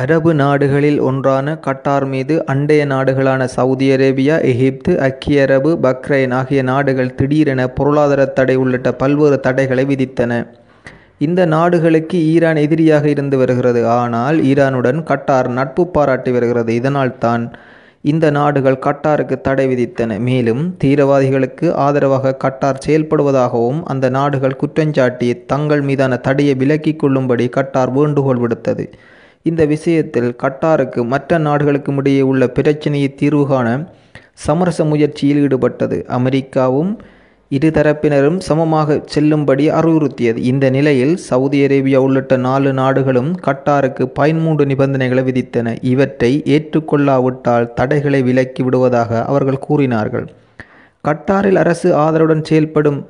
அரபு நாடுகளில் ஒன்றான கட்டார் மீது அண்டைய நாடுகளான சவுதி அரேபியா எகிப்து ஐக்கிய அரபு பக்ரைன் ஆகிய நாடுகள் திடீரென பொருளாதார தடை உள்ளிட்ட பல்வேறு தடைகளை விதித்தன. இந்த நாடுகளுக்கு ஈரான் எதிரியாக இருந்து வருகிறது. ஆனால் ஈரானுடன் கட்டார் நட்பு பாராட்டி வருகிறது. இதனால்தான் இந்த நாடுகள் கட்டாருக்கு தடை விதித்தன. மேலும் தீவிரவாதிகளுக்கு ஆதரவாக கட்டார் செயல்படுவதாகவும் அந்த நாடுகள் குற்றஞ்சாட்டி தங்கள் மீதான தடையை விலக்கிக் கொள்ளும்படி கட்டார் வேண்டுகோள் விடுத்தது. இந்த விஷயத்தில் கட்டாருக்கு மற்ற நாடுகளுக்கும் இடையே உள்ள பிரச்சினையை தீர்வு காண சமரச முயற்சியில் ஈடுபட்டது. அமெரிக்காவும் இருதரப்பினரும் சமமாக செல்லும்படி அறிவுறுத்தியது. இந்த நிலையில் சவுதி அரேபியா உள்ளிட்ட நாலு நாடுகளும் கட்டாருக்கு பதிமூன்று நிபந்தனைகளை விதித்தன. இவற்றை ஏற்றுக்கொள்ளாவிட்டால் தடைகளை விலக்கி விடுவதாக அவர்கள் கூறினார்கள். கட்டாரில் அரசு ஆதரவுடன் செயல்படும்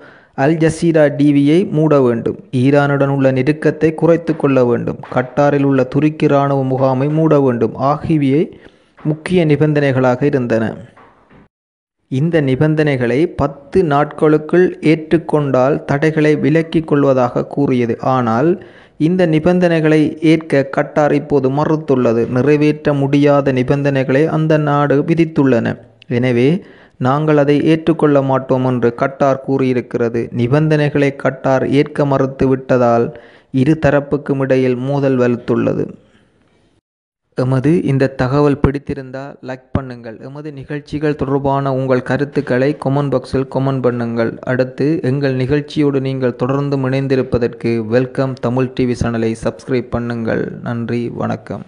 அல் ஜசீரா டிவியை மூட வேண்டும். ஈரானுடன் உள்ள நெருக்கத்தை குறைத்து கொள்ள வேண்டும். கட்டாரில் உள்ள துருக்கி இராணுவ முகாமை மூட வேண்டும். ஆகியவை முக்கிய நிபந்தனைகளாக இருந்தன. இந்த நிபந்தனைகளை பத்து நாட்களுக்குள் ஏற்றுக்கொண்டால் தடைகளை விலக்கிக் கொள்வதாக கூறியது. ஆனால் இந்த நிபந்தனைகளை ஏற்க கட்டார் இப்போது மறுத்துள்ளது. நிறைவேற்ற முடியாத நிபந்தனைகளை அந்த நாடு விதித்துள்ளன. எனவே நாங்கள் அதை ஏற்றுக்கொள்ள மாட்டோம் என்று கட்டார் கூறியிருக்கிறது. நிபந்தனைகளை கட்டார் ஏற்க மறுத்து விட்டதால் இரு தரப்புக்கும் இடையில் மோதல் வலுத்துள்ளது. எமது இந்த தகவல் பிடித்திருந்தால் லைக் பண்ணுங்கள். எமது நிகழ்ச்சிகள் தொடர்பான உங்கள் கருத்துக்களை கொமெண்ட் பாக்ஸில் கொமெண்ட் பண்ணுங்கள். அடுத்து எங்கள் நிகழ்ச்சியோடு நீங்கள் தொடர்ந்து இணைந்திருப்பதற்கு வெல்கம் தமிழ் டிவி சேனலை சப்ஸ்கிரைப் பண்ணுங்கள். நன்றி வணக்கம்.